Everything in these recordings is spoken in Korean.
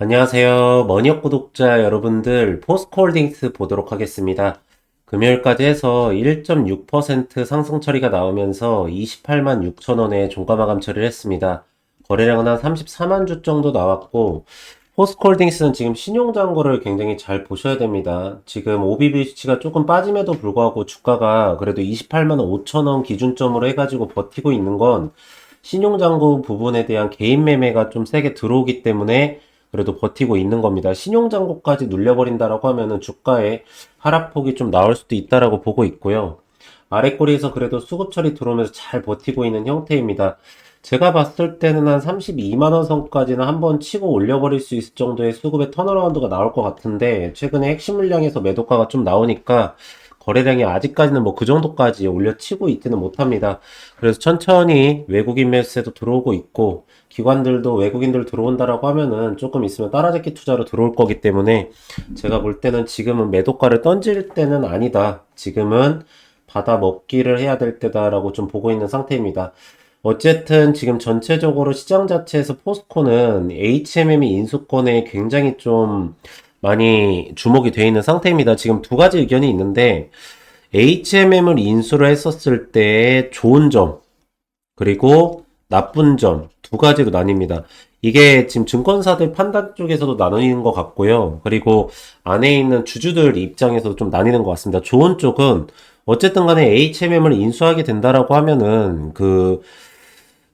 안녕하세요. 머니업 구독자 여러분들, 포스코홀딩스 보도록 하겠습니다. 금요일까지 해서 1.6% 상승 처리가 나오면서 28만 6천 원에 종가 마감 처리를 했습니다. 거래량은 한 34만 주 정도 나왔고, 포스코홀딩스는 지금 신용잔고를 굉장히 잘 보셔야 됩니다. 지금 OBB 수치가 조금 빠짐에도 불구하고 주가가 그래도 28만 5천 원 기준점으로 해가지고 버티고 있는 건 신용잔고 부분에 대한 개인 매매가 좀 세게 들어오기 때문에 그래도 버티고 있는 겁니다. 신용잔고까지 눌려버린다라고 하면은 주가에 하락폭이 좀 나올 수도 있다라고 보고 있고요. 아래꼬리에서 그래도 수급 처리 들어오면서 잘 버티고 있는 형태입니다. 제가 봤을 때는 한 32만원 선까지는 한번 치고 올려버릴 수 있을 정도의 수급의 턴어라운드가 나올 것 같은데, 최근에 핵심 물량에서 매도가가 좀 나오니까, 거래량이 아직까지는 뭐 그 정도까지 올려치고 있지는 못합니다. 그래서 천천히 외국인 매수세도 들어오고 있고, 기관들도 외국인들 들어온다라고 하면은 조금 있으면 따라잡기 투자로 들어올 거기 때문에 제가 볼 때는 지금은 매도가를 던질 때는 아니다. 지금은 받아 먹기를 해야 될 때다라고 좀 보고 있는 상태입니다. 어쨌든 지금 전체적으로 시장 자체에서 포스코는 HMM이 인수권에 굉장히 좀 많이 주목이 되어 있는 상태입니다. 지금 두 가지 의견이 있는데 HMM을 인수를 했었을 때 좋은 점 그리고 나쁜 점 두 가지로 나뉩니다. 이게 지금 증권사들 판단 쪽에서도 나뉘는 것 같고요. 그리고 안에 있는 주주들 입장에서도 좀 나뉘는 것 같습니다. 좋은 쪽은 어쨌든 간에 HMM을 인수하게 된다라고 하면은 그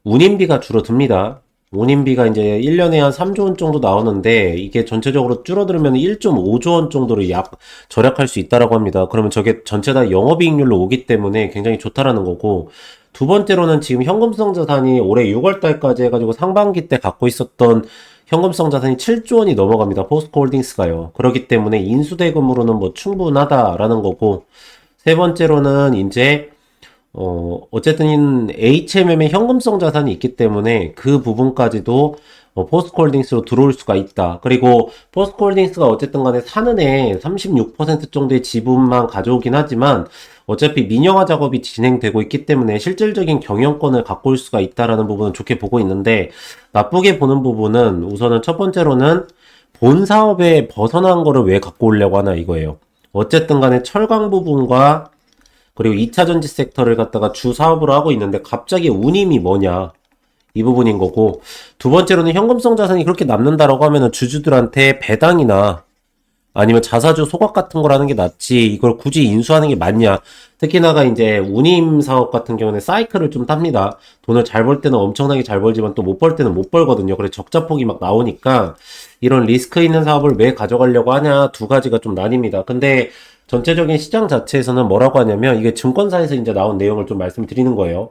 운임비가 줄어듭니다. 운임비가 이제 1년에 한 3조 원 정도 나오는데 이게 전체적으로 줄어들면 1.5조 원 정도로 약 절약할 수 있다라고 합니다. 그러면 저게 전체 다 영업이익률로 오기 때문에 굉장히 좋다라는 거고 두 번째로는 지금 현금성 자산이 올해 6월 달까지 해가지고 상반기 때 갖고 있었던 현금성 자산이 7조 원이 넘어갑니다. 포스코 홀딩스가요. 그렇기 때문에 인수대금으로는 뭐 충분하다라는 거고 세 번째로는 이제 어, 어쨌든 HMM의 현금성 자산이 있기 때문에 그 부분까지도 어, 포스코홀딩스로 들어올 수가 있다. 그리고 포스코홀딩스가 어쨌든 간에 사는 애 36% 정도의 지분만 가져오긴 하지만 어차피 민영화 작업이 진행되고 있기 때문에 실질적인 경영권을 갖고 올 수가 있다라는 부분은 좋게 보고 있는데 나쁘게 보는 부분은 우선은 첫 번째로는 본 사업에 벗어난 거를 왜 갖고 오려고 하나 이거예요. 어쨌든 간에 철강 부분과 그리고 2차 전지 섹터를 갖다가 주 사업으로 하고 있는데 갑자기 운임이 뭐냐? 이 부분인 거고 두 번째로는 현금성 자산이 그렇게 남는다라고 하면은 주주들한테 배당이나 아니면 자사주 소각 같은 걸 하는 게 낫지 이걸 굳이 인수하는 게 맞냐? 특히나가 이제 운임 사업 같은 경우는 사이클을 좀 탑니다. 돈을 잘 벌 때는 엄청나게 잘 벌지만 또 못 벌 때는 못 벌거든요. 그래서 적자폭이 막 나오니까 이런 리스크 있는 사업을 왜 가져가려고 하냐? 두 가지가 좀 나뉩니다. 근데 전체적인 시장 자체에서는 뭐라고 하냐면 이게 증권사에서 이제 나온 내용을 좀 말씀드리는 거예요.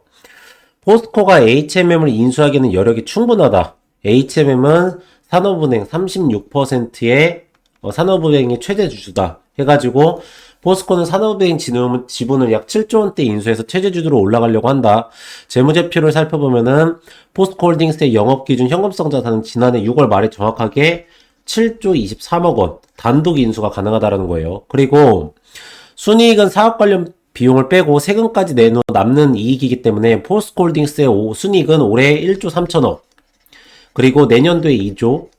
포스코가 HMM을 인수하기에는 여력이 충분하다. HMM은 산업은행 36%의 어, 산업은행이 최대 주주다. 해가지고 포스코는 산업은행 지분을 약 7조 원대 인수해서 최저주주로 올라가려고 한다. 재무제표를 살펴보면은 포스코홀딩스의 영업기준 현금성 자산은 지난해 6월 말에 정확하게 7조 23억 원 단독 인수가 가능하다라는 거예요. 그리고 순이익은 사업 관련 비용을 빼고 세금까지 내놓 남는 이익이기 때문에 포스코홀딩스의 순이익은 올해 1조 3천억 그리고 내년도에 2조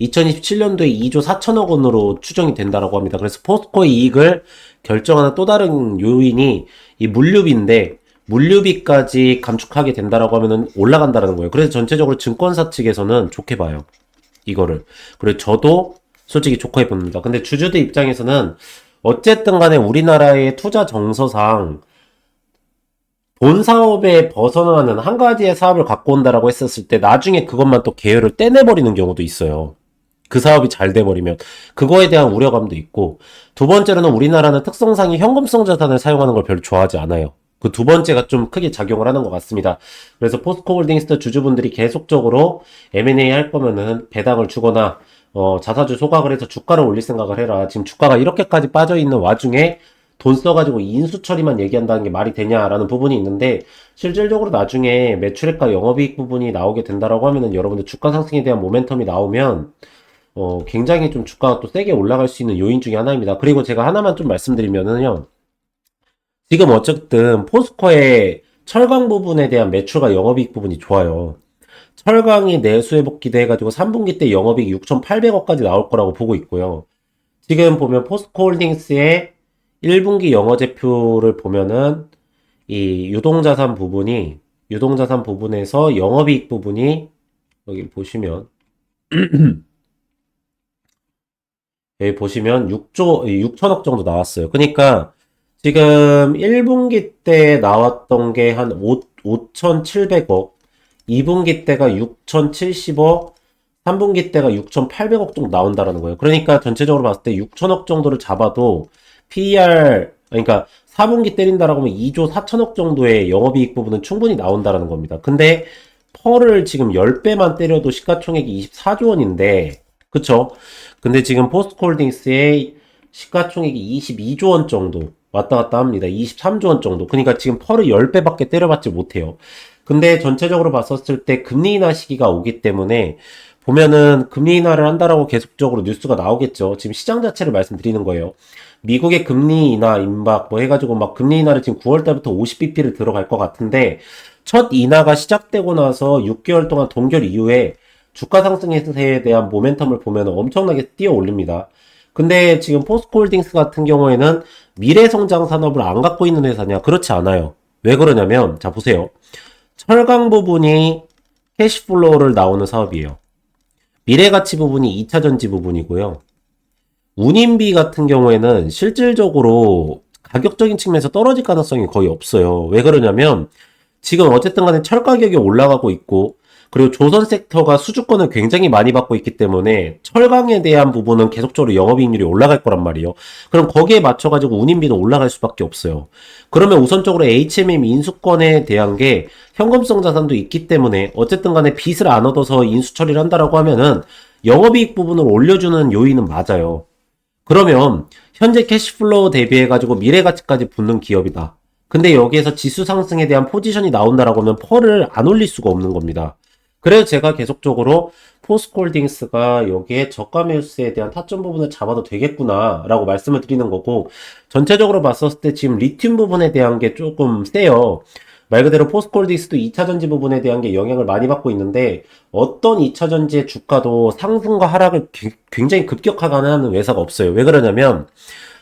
2027년도에 2조 4천억 원으로 추정이 된다라고 합니다. 그래서 포스코의 이익을 결정하는 또 다른 요인이 이 물류비인데 물류비까지 감축하게 된다라고 하면은 올라간다라는 거예요. 그래서 전체적으로 증권사 측에서는 좋게 봐요. 이거를. 그리고 저도 솔직히 좋게 봅니다. 근데 주주들 입장에서는 어쨌든 간에 우리나라의 투자 정서상 본 사업에 벗어나는 한 가지의 사업을 갖고 온다라고 했었을 때 나중에 그것만 또 계열을 떼내버리는 경우도 있어요. 그 사업이 잘 돼버리면 그거에 대한 우려감도 있고 두 번째로는 우리나라는 특성상이 현금성 자산을 사용하는 걸 별로 좋아하지 않아요. 그 두 번째가 좀 크게 작용을 하는 것 같습니다. 그래서 포스코홀딩스 주주분들이 계속적으로 M&A 할 거면은 배당을 주거나 어, 자사주 소각을 해서 주가를 올릴 생각을 해라. 지금 주가가 이렇게까지 빠져 있는 와중에 돈 써가지고 인수 처리만 얘기한다는 게 말이 되냐라는 부분이 있는데 실질적으로 나중에 매출액과 영업이익 부분이 나오게 된다라고 하면은 여러분들 주가 상승에 대한 모멘텀이 나오면 어, 굉장히 좀 주가가 또 세게 올라갈 수 있는 요인 중에 하나입니다. 그리고 제가 하나만 좀 말씀드리면은요. 지금 어쨌든 포스코의 철강 부분에 대한 매출과 영업이익 부분이 좋아요. 철강이 내수 회복 기대해가지고 3분기 때 영업이익 6,800억까지 나올 거라고 보고 있고요. 지금 보면 포스코 홀딩스의 1분기 영어제표를 보면은 이 유동자산 부분이 유동자산 부분에서 영업이익 부분이 여기 보시면 여기 보시면 6조 6천억 정도 나왔어요. 그러니까 지금 1분기 때 나왔던 게 한 5,700억, 2분기 때가 6,070억, 3분기 때가 6,800억 정도 나온다라는 거예요. 그러니까 전체적으로 봤을 때 6천억 정도를 잡아도 PER 그러니까 4분기 때린다라고 하면 2조 4천억 정도의 영업이익 부분은 충분히 나온다라는 겁니다. 근데 펄을 지금 10배만 때려도 시가총액이 24조 원인데 그쵸? 근데 지금 포스트홀딩스의 시가총액이 22조 원 정도 왔다 갔다 합니다. 23조 원 정도. 그러니까 지금 펄을 10배밖에 때려받지 못해요. 근데 전체적으로 봤었을 때 금리 인하 시기가 오기 때문에 보면은 금리 인하를 한다라고 계속적으로 뉴스가 나오겠죠. 지금 시장 자체를 말씀드리는 거예요. 미국의 금리 인하 임박 뭐 해가지고 막 금리 인하를 지금 9월 달부터 50bp를 들어갈 것 같은데 첫 인하가 시작되고 나서 6개월 동안 동결 이후에 주가 상승에 대한 모멘텀을 보면 엄청나게 뛰어 올립니다. 근데 지금 포스코홀딩스 같은 경우에는 미래 성장 산업을 안 갖고 있는 회사냐? 그렇지 않아요. 왜 그러냐면 자 보세요. 철강 부분이 캐시플로우를 나오는 사업이에요. 미래 가치 부분이 2차 전지 부분이고요. 운임비 같은 경우에는 실질적으로 가격적인 측면에서 떨어질 가능성이 거의 없어요. 왜 그러냐면 지금 어쨌든 간에 철 가격이 올라가고 있고 그리고 조선 섹터가 수주권을 굉장히 많이 받고 있기 때문에 철강에 대한 부분은 계속적으로 영업이익률이 올라갈 거란 말이에요. 그럼 거기에 맞춰가지고 운임비는 올라갈 수밖에 없어요. 그러면 우선적으로 HMM 인수권에 대한 게 현금성 자산도 있기 때문에 어쨌든 간에 빚을 안 얻어서 인수 처리를 한다라고 하면은 영업이익 부분을 올려주는 요인은 맞아요. 그러면 현재 캐시플로우 대비해가지고 미래 가치까지 붙는 기업이다. 근데 여기에서 지수 상승에 대한 포지션이 나온다라고 하면 펄을 안 올릴 수가 없는 겁니다. 그래서 제가 계속적으로 포스콜딩스가 여기에 저가 매수에 대한 타점 부분을 잡아도 되겠구나 라고 말씀을 드리는 거고 전체적으로 봤었을 때 지금 리튬 부분에 대한 게 조금 세요. 말 그대로 포스콜딩스도 2차전지 부분에 대한 게 영향을 많이 받고 있는데 어떤 2차전지의 주가도 상승과 하락을 굉장히 급격하게 하는 회사가 없어요. 왜 그러냐면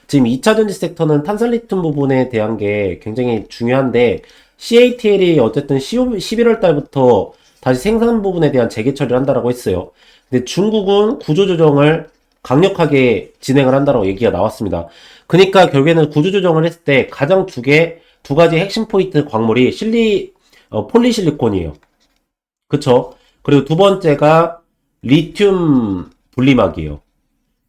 지금 2차전지 섹터는 탄산리튬 부분에 대한 게 굉장히 중요한데 CATL이 어쨌든 11월 달부터 다시 생산 부분에 대한 재개 처리를 한다라고 했어요. 근데 중국은 구조조정을 강력하게 진행을 한다라고 얘기가 나왔습니다. 그러니까 결국에는 구조조정을 했을 때 가장 두 개, 두 가지 핵심 포인트 광물이 실리, 어, 폴리실리콘이에요. 그쵸? 그리고 두 번째가 리튬 분리막이에요.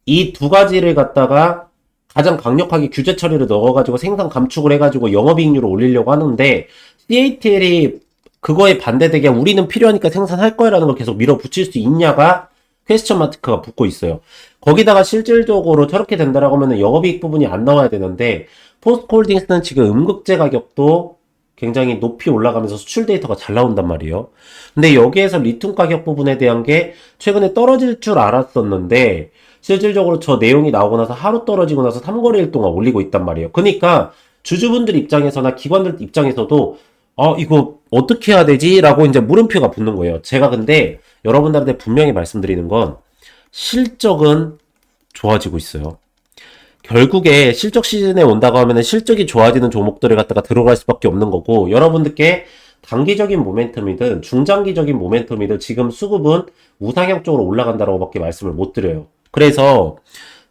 이 두 가지를 갖다가 가장 강력하게 규제 처리를 넣어가지고 생산 감축을 해가지고 영업이익률을 올리려고 하는데 CATL이 그거에 반대되게 우리는 필요하니까 생산할 거야라는 걸 계속 밀어붙일 수 있냐가 퀘스천 마트크가 붙고 있어요. 거기다가 실질적으로 저렇게 된다라고 하면 영업이익 부분이 안 나와야 되는데 포스트홀딩스는 지금 음극재 가격도 굉장히 높이 올라가면서 수출 데이터가 잘 나온단 말이에요. 근데 여기에서 리튬 가격 부분에 대한 게 최근에 떨어질 줄 알았었는데 실질적으로 저 내용이 나오고 나서 하루 떨어지고 나서 3거래일 동안 올리고 있단 말이에요. 그러니까 주주분들 입장에서나 기관들 입장에서도 어, 이거 어떻게 해야 되지? 라고 이제 물음표가 붙는 거예요. 제가 근데 여러분들한테 분명히 말씀드리는 건 실적은 좋아지고 있어요. 결국에 실적 시즌에 온다고 하면 실적이 좋아지는 종목들을 갖다가 들어갈 수밖에 없는 거고 여러분들께 단기적인 모멘텀이든 중장기적인 모멘텀이든 지금 수급은 우상향 쪽으로 올라간다라고 밖에 말씀을 못 드려요. 그래서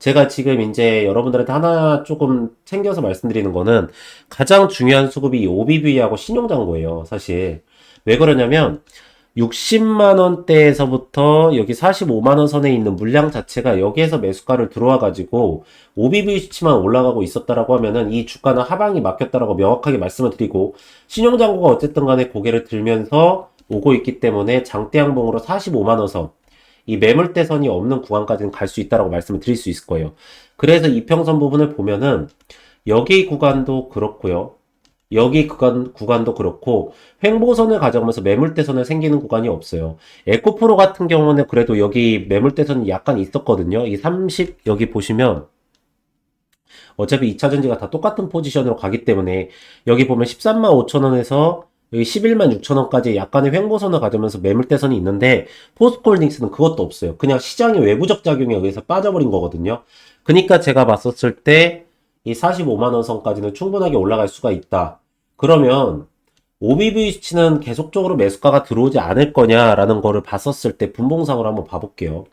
제가 지금 이제 여러분들한테 하나 조금 챙겨서 말씀드리는 거는 가장 중요한 수급이 OBV하고 신용장고예요, 사실. 왜 그러냐면 60만 원대에서부터 여기 45만 원 선에 있는 물량 자체가 여기에서 매수가를 들어와 가지고 OBV 수치만 올라가고 있었다라고 하면은 이 주가는 하방이 막혔다라고 명확하게 말씀을 드리고 신용장고가 어쨌든 간에 고개를 들면서 오고 있기 때문에 장대 양봉으로 45만 원 선, 이 매물대선이 없는 구간까지는 갈 수 있다라고 말씀을 드릴 수 있을 거예요. 그래서 이평선 부분을 보면은 여기 구간도 그렇고요. 여기 구간, 구간도 그렇고 횡보선을 가져가면서 매물대선을 생기는 구간이 없어요. 에코프로 같은 경우는 그래도 여기 매물대선이 약간 있었거든요. 이 30, 여기 보시면 어차피 2차전지가 다 똑같은 포지션으로 가기 때문에 여기 보면 13만 5천원에서 여기 11만 6천 원까지 약간의 횡보선을 가지면서 매물대선이 있는데 포스코홀딩스는 그것도 없어요. 그냥 시장의 외부적 작용에 의해서 빠져버린 거거든요. 그러니까 제가 봤었을 때 이 45만 원 선까지는 충분하게 올라갈 수가 있다. 그러면 OBV 수치는 계속적으로 매수가가 들어오지 않을 거냐라는 거를 봤었을 때 분봉상으로 한번 봐볼게요.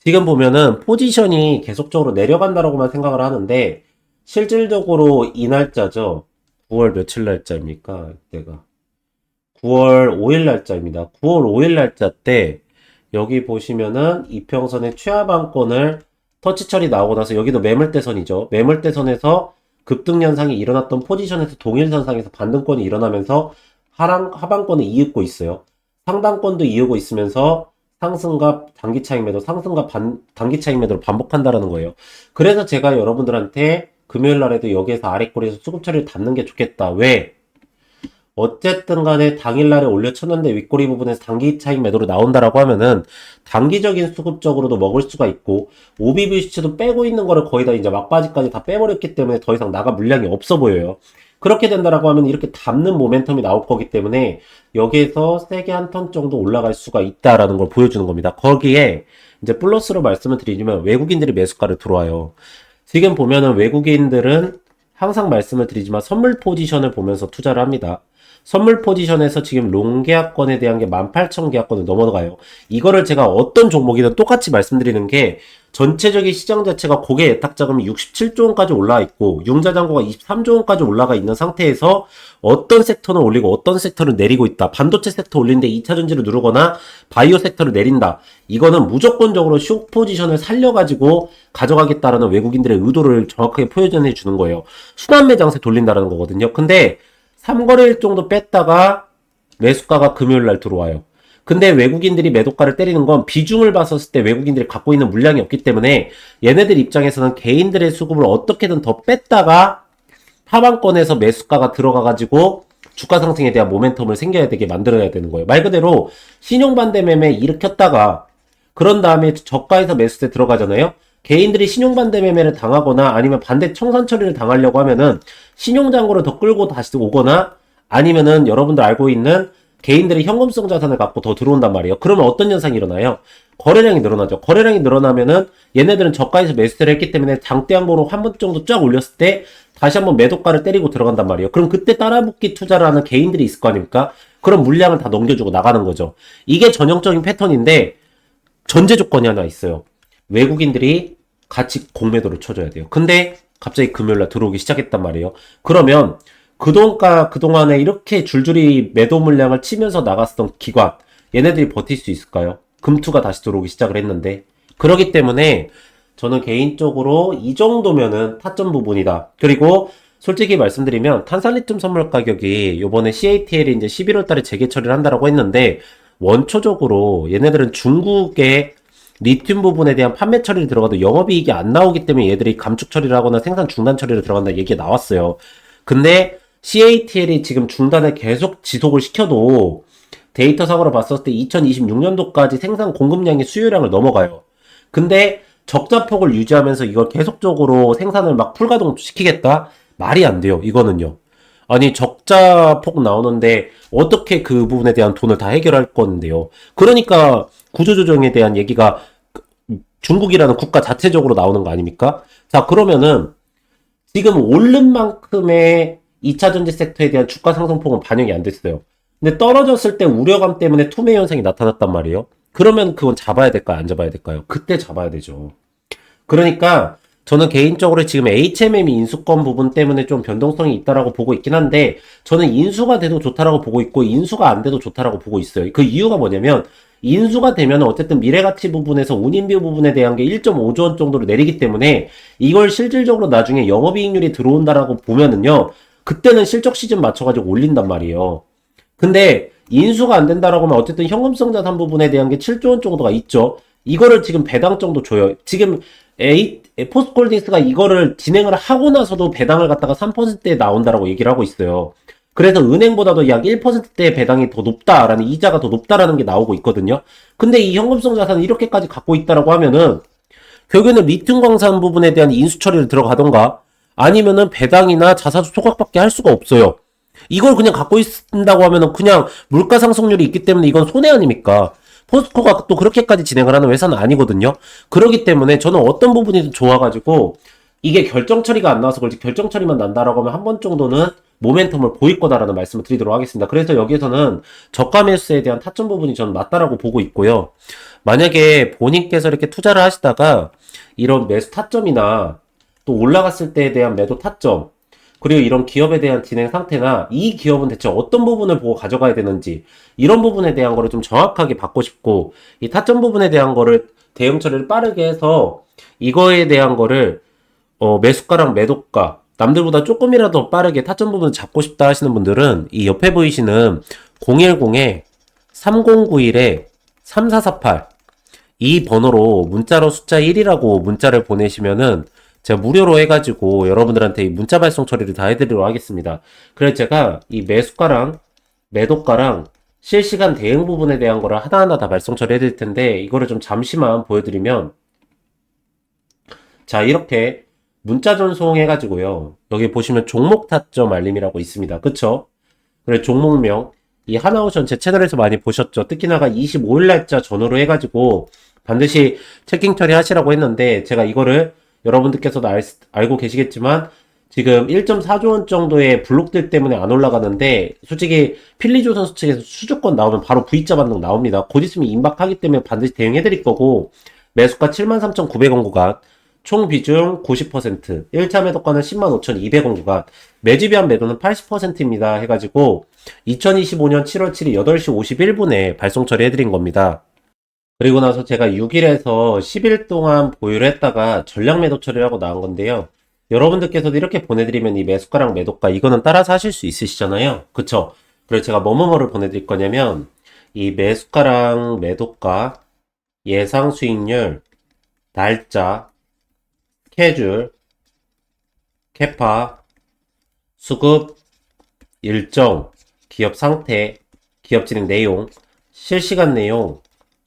지금 보면은 포지션이 계속적으로 내려간다라고만 생각을 하는데 실질적으로 이 날짜죠. 9월 며칠 날짜입니까? 이때가 9월 5일 날짜입니다. 9월 5일 날짜 때 여기 보시면은 이평선의 최하방권을 터치 처리 나오고 나서 여기도 매물대선이죠. 매물대선에서 급등 현상이 일어났던 포지션에서 동일선상에서 반등권이 일어나면서 하랑, 하방권을 이윽고 있어요. 상단권도 이으고 있으면서 상승과 단기 차익 매도, 상승과 반, 단기 차익 매도를 반복한다라는 거예요. 그래서 제가 여러분들한테 금요일 날에도 여기에서 아래 꼬리에서 수급 처리를 담는 게 좋겠다. 왜? 어쨌든 간에 당일날에 올려쳤는데 윗꼬리 부분에서 단기 차익 매도로 나온다라고 하면은 단기적인 수급적으로도 먹을 수가 있고 OBV 수치도 빼고 있는 거를 거의 다 이제 막바지까지 다 빼버렸기 때문에 더 이상 나가 물량이 없어 보여요. 그렇게 된다라고 하면 이렇게 담는 모멘텀이 나올 거기 때문에 여기에서 세게 한 턴 정도 올라갈 수가 있다라는 걸 보여주는 겁니다. 거기에 이제 플러스로 말씀을 드리면 외국인들이 매수가를 들어와요. 지금 보면은 외국인들은 항상 말씀을 드리지만 선물 포지션을 보면서 투자를 합니다. 선물 포지션에서 지금 롱 계약권에 대한 게 18,000 계약권을 넘어가요. 이거를 제가 어떤 종목이든 똑같이 말씀드리는 게 전체적인 시장 자체가 고개 예탁 자금이 67조 원까지 올라와 있고 융자 잔고가 23조 원까지 올라가 있는 상태에서 어떤 섹터는 올리고 어떤 섹터를 내리고 있다. 반도체 섹터 올리는데 2차 전지를 누르거나 바이오 섹터를 내린다. 이거는 무조건적으로 쇼 포지션을 살려가지고 가져가겠다라는 외국인들의 의도를 정확하게 표현해 주는 거예요. 순환매 장세 돌린다라는 거거든요. 근데 3거래일 정도 뺐다가 매수가가 금요일 날 들어와요. 근데 외국인들이 매도가를 때리는 건 비중을 봤었을 때 외국인들이 갖고 있는 물량이 없기 때문에 얘네들 입장에서는 개인들의 수급을 어떻게든 더 뺐다가 하방권에서 매수가가 들어가가지고 주가 상승에 대한 모멘텀을 생겨야 되게 만들어야 되는 거예요. 말 그대로 신용반대 매매 일으켰다가 그런 다음에 저가에서 매수세 들어가잖아요. 개인들이 신용반대 매매를 당하거나 아니면 반대 청산 처리를 당하려고 하면은 신용장고를 더 끌고 다시 오거나 아니면은 여러분들 알고 있는 개인들이 현금성 자산을 갖고 더 들어온단 말이에요. 그러면 어떤 현상이 일어나요? 거래량이 늘어나죠. 거래량이 늘어나면은 얘네들은 저가에서 매수를 했기 때문에 장대 항보로 한 번 정도 쫙 올렸을 때 다시 한번 매도가를 때리고 들어간단 말이에요. 그럼 그때 따라붙기 투자를 하는 개인들이 있을 거 아닙니까? 그럼 물량을 다 넘겨주고 나가는 거죠. 이게 전형적인 패턴인데 전제 조건이 하나 있어요. 외국인들이 같이 공매도를 쳐줘야 돼요. 근데 갑자기 금요일날 들어오기 시작했단 말이에요. 그러면 그동가, 그동안에 이렇게 줄줄이 매도 물량을 치면서 나갔던 기관, 얘네들이 버틸 수 있을까요? 금투가 다시 들어오기 시작을 했는데. 그러기 때문에 저는 개인적으로 이 정도면은 타점 부분이다. 그리고 솔직히 말씀드리면 탄산리튬 선물 가격이 요번에 CATL이 이제 11월 달에 재개 처리를 한다라고 했는데 원초적으로 얘네들은 중국의 리튬 부분에 대한 판매 처리를 들어가도 영업이익이 안 나오기 때문에 얘들이 감축 처리를 하거나 생산 중단 처리를 들어간다 얘기가 나왔어요. 근데 CATL이 지금 중단을 계속 지속을 시켜도 데이터상으로 봤었을 때 2026년도까지 생산 공급량이 수요량을 넘어가요. 근데 적자폭을 유지하면서 이걸 계속적으로 생산을 막 풀가동 시키겠다? 말이 안 돼요. 이거는요. 아니 적자폭 나오는데 어떻게 그 부분에 대한 돈을 다 해결할 건데요. 그러니까 구조조정에 대한 얘기가 중국이라는 국가 자체적으로 나오는 거 아닙니까? 자 그러면은 지금 오른 만큼의 2차 전지 섹터에 대한 주가 상승폭은 반영이 안 됐어요. 근데 떨어졌을 때 우려감 때문에 투매 현상이 나타났단 말이에요. 그러면 그건 잡아야 될까요? 안 잡아야 될까요? 그때 잡아야 되죠. 그러니까 저는 개인적으로 지금 HMM 인수권 부분 때문에 좀 변동성이 있다라고 보고 있긴 한데 저는 인수가 돼도 좋다라고 보고 있고 인수가 안 돼도 좋다라고 보고 있어요. 그 이유가 뭐냐면 인수가 되면 어쨌든 미래가치 부분에서 운임비 부분에 대한 게 1.5조 원 정도로 내리기 때문에 이걸 실질적으로 나중에 영업이익률이 들어온다라고 보면은요. 그때는 실적 시즌 맞춰가지고 올린단 말이에요. 근데 인수가 안 된다라고 하면 어쨌든 현금성 자산 부분에 대한 게 7조 원 정도가 있죠. 이거를 지금 배당 정도 줘요. 지금 A, 포스콜딩스가 이거를 진행을 하고 나서도 배당을 갖다가 3%에 나온다라고 얘기를 하고 있어요. 그래서 은행보다도 약 1%대 배당이 더 높다라는 이자가 더 높다라는 게 나오고 있거든요. 근데 이 현금성 자산을 이렇게까지 갖고 있다라고 하면은 결국에는 리튬 광산 부분에 대한 인수 처리를 들어가던가 아니면은 배당이나 자사주 소각밖에 할 수가 없어요. 이걸 그냥 갖고 있다고 하면은 그냥 물가 상승률이 있기 때문에 이건 손해 아닙니까? 포스코가 또 그렇게까지 진행을 하는 회사는 아니거든요. 그렇기 때문에 저는 어떤 부분이든 좋아가지고 이게 결정 처리가 안 나와서 그렇지 결정 처리만 난다라고 하면 한 번 정도는 모멘텀을 보일 거다라는 말씀을 드리도록 하겠습니다. 그래서 여기에서는 저가 매수에 대한 타점 부분이 저는 맞다라고 보고 있고요. 만약에 본인께서 이렇게 투자를 하시다가 이런 매수 타점이나 또 올라갔을 때에 대한 매도 타점 그리고 이런 기업에 대한 진행 상태나 이 기업은 대체 어떤 부분을 보고 가져가야 되는지 이런 부분에 대한 거를 좀 정확하게 받고 싶고 이 타점 부분에 대한 거를 대응 처리를 빠르게 해서 이거에 대한 거를 어, 매수가랑 매도가 남들보다 조금이라도 빠르게 타점 부분을 잡고 싶다 하시는 분들은 이 옆에 보이시는 010에 3091에 3448 이 번호로 문자로 숫자 1이라고 문자를 보내시면은 제가 무료로 해가지고 여러분들한테 이 문자 발송 처리를 다 해드리도록 하겠습니다. 그래서 제가 이 매수가랑 매도가랑 실시간 대응 부분에 대한 거를 하나하나 다 발송 처리해 드릴 텐데 이거를 좀 잠시만 보여드리면 자 이렇게 문자 전송해 가지고요. 여기 보시면 종목 타점 알림이라고 있습니다. 그쵸? 그래 종목명 이 하나오션 제 채널에서 많이 보셨죠? 특히나가 25일 날짜 전후로 해가지고 반드시 체킹 처리 하시라고 했는데 제가 이거를 여러분들께서도 알, 알고 계시겠지만 지금 1.4조 원 정도의 블록들 때문에 안 올라가는데 솔직히 필리조 선수 측에서 수주권 나오면 바로 V자 반등 나옵니다. 곧 있으면 임박하기 때문에 반드시 대응해 드릴 거고 매수가 73,900원 구간 총 비중 90% 1차 매도가는 105,200원 구간 매집이한 매도는 80%입니다 해가지고 2025년 7월 7일 8시 51분에 발송 처리해드린 겁니다. 그리고 나서 제가 6일에서 10일 동안 보유를 했다가 전량 매도 처리를 하고 나온 건데요. 여러분들께서도 이렇게 보내드리면 이 매수가랑 매도가 이거는 따라서 하실 수 있으시잖아요. 그쵸? 그래서 제가 뭐뭐뭐를 보내드릴 거냐면 이 매수가랑 매도가 예상 수익률 날짜 스케줄 캐파 수급 일정 기업 상태 기업 진행 내용 실시간 내용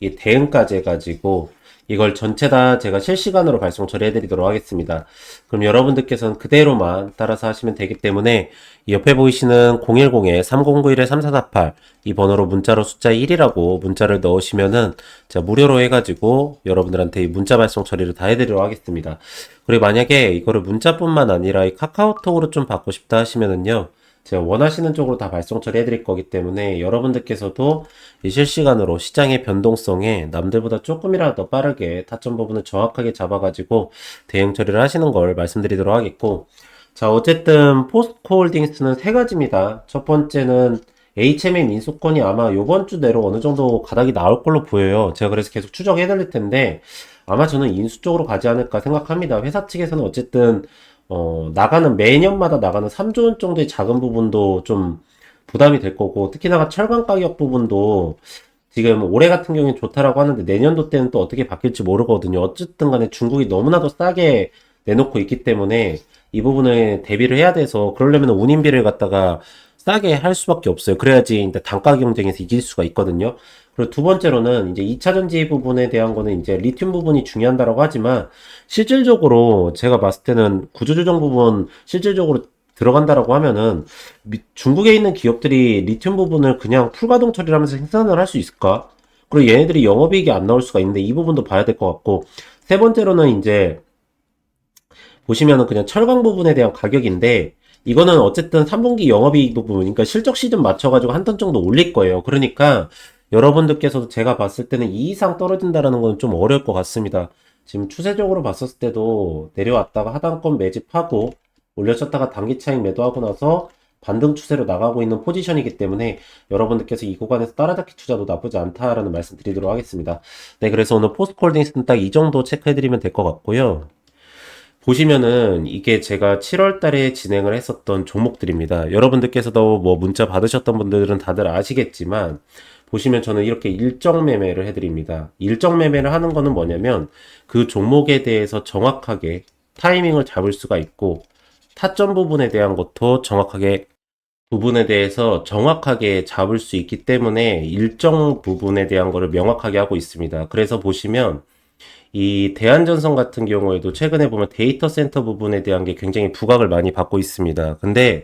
이 대응까지 해가지고 이걸 전체 다 제가 실시간으로 발송 처리해드리도록 하겠습니다. 그럼 여러분들께서는 그대로만 따라서 하시면 되기 때문에 옆에 보이시는 010-3091-3448 이 번호로 문자로 숫자 1이라고 문자를 넣으시면은 제가 무료로 해가지고 여러분들한테 이 문자 발송 처리를 다 해드리도록 하겠습니다. 그리고 만약에 이거를 문자뿐만 아니라 이 카카오톡으로 좀 받고 싶다 하시면은요. 제가 원하시는 쪽으로 다 발송 처리해 드릴 거기 때문에 여러분들께서도 실시간으로 시장의 변동성에 남들보다 조금이라도 더 빠르게 타점 부분을 정확하게 잡아가지고 대응 처리를 하시는 걸 말씀드리도록 하겠고 자 어쨌든 포스코 홀딩스는 세 가지입니다. 첫 번째는 HMM 인수권이 아마 요번 주 내로 어느 정도 가닥이 나올 걸로 보여요. 제가 그래서 계속 추적해 드릴 텐데 아마 저는 인수 쪽으로 가지 않을까 생각합니다. 회사 측에서는 어쨌든 어, 나가는 매년마다 나가는 3조 원 정도의 작은 부분도 좀 부담이 될 거고 특히나 철강 가격 부분도 지금 올해 같은 경우에 좋다라고 하는데 내년도 때는 또 어떻게 바뀔지 모르거든요. 어쨌든 간에 중국이 너무나도 싸게 내놓고 있기 때문에 이 부분을 대비를 해야 돼서 그러려면 운임비를 갖다가 싸게 할 수밖에 없어요. 그래야지 단가 경쟁에서 이길 수가 있거든요. 그리고 두 번째로는 이제 2차 전지 부분에 대한 거는 이제 리튬 부분이 중요한다라고 하지만 실질적으로 제가 봤을 때는 구조조정 부분 실질적으로 들어간다라고 하면은 중국에 있는 기업들이 리튬 부분을 그냥 풀가동 처리를 하면서 생산을 할 수 있을까? 그리고 얘네들이 영업이익이 안 나올 수가 있는데 이 부분도 봐야 될 것 같고 세 번째로는 이제 보시면은 그냥 철강 부분에 대한 가격인데 이거는 어쨌든 3분기 영업이익 부분, 그러니까 실적 시즌 맞춰가지고 한 ton 정도 올릴 거예요. 그러니까 여러분들께서도 제가 봤을 때는 이 이상 떨어진다라는 건 좀 어려울 것 같습니다. 지금 추세적으로 봤었을 때도 내려왔다가 하단권 매집하고 올려쳤다가 단기 차익 매도하고 나서 반등 추세로 나가고 있는 포지션이기 때문에 여러분들께서 이 구간에서 따라잡기 투자도 나쁘지 않다라는 말씀 드리도록 하겠습니다. 네, 그래서 오늘 포스트콜딩스는 딱 이 정도 체크해드리면 될 것 같고요. 보시면은 이게 제가 7월 달에 진행을 했었던 종목들입니다. 여러분들께서도 뭐 문자 받으셨던 분들은 다들 아시겠지만 보시면 저는 이렇게 일정 매매를 해드립니다. 일정 매매를 하는 거는 뭐냐면 그 종목에 대해서 정확하게 타이밍을 잡을 수가 있고 타점 부분에 대한 것도 정확하게 부분에 대해서 정확하게 잡을 수 있기 때문에 일정 부분에 대한 거를 명확하게 하고 있습니다. 그래서 보시면 이 대한전선 같은 경우에도 최근에 보면 데이터 센터 부분에 대한 게 굉장히 부각을 많이 받고 있습니다. 근데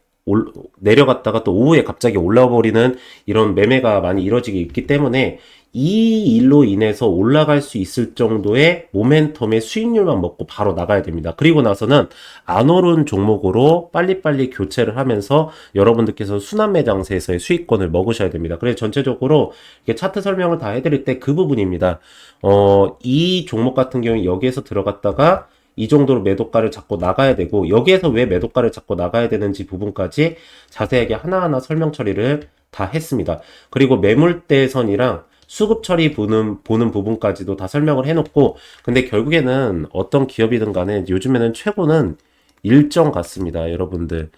올, 내려갔다가 또 오후에 갑자기 올라와 버리는 이런 매매가 많이 이루어지기 있기 때문에 이 일로 인해서 올라갈 수 있을 정도의 모멘텀의 수익률만 먹고 바로 나가야 됩니다. 그리고 나서는 안 오른 종목으로 빨리빨리 교체를 하면서 여러분들께서 순환 매 장세에서의 수익권을 먹으셔야 됩니다. 그래서 전체적으로 이렇게 차트 설명을 다 해드릴 때 그 부분입니다. 어, 이 종목 같은 경우에 여기에서 들어갔다가 이 정도로 매도가를 잡고 나가야 되고 여기에서 왜 매도가를 잡고 나가야 되는지 부분까지 자세하게 하나하나 설명 처리를 다 했습니다. 그리고 매물대선이랑 수급 처리 보는, 보는 부분까지도 다 설명을 해놓고, 근데 결국에는 어떤 기업이든 간에 요즘에는 최고는 일정 같습니다, 여러분들.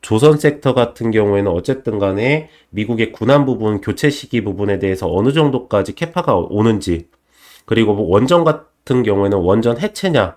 조선 섹터 같은 경우에는 어쨌든 간에 미국의 군함 부분, 교체 시기 부분에 대해서 어느 정도까지 캐파가 오는지, 그리고 뭐 원전 같은 경우에는 원전 해체냐,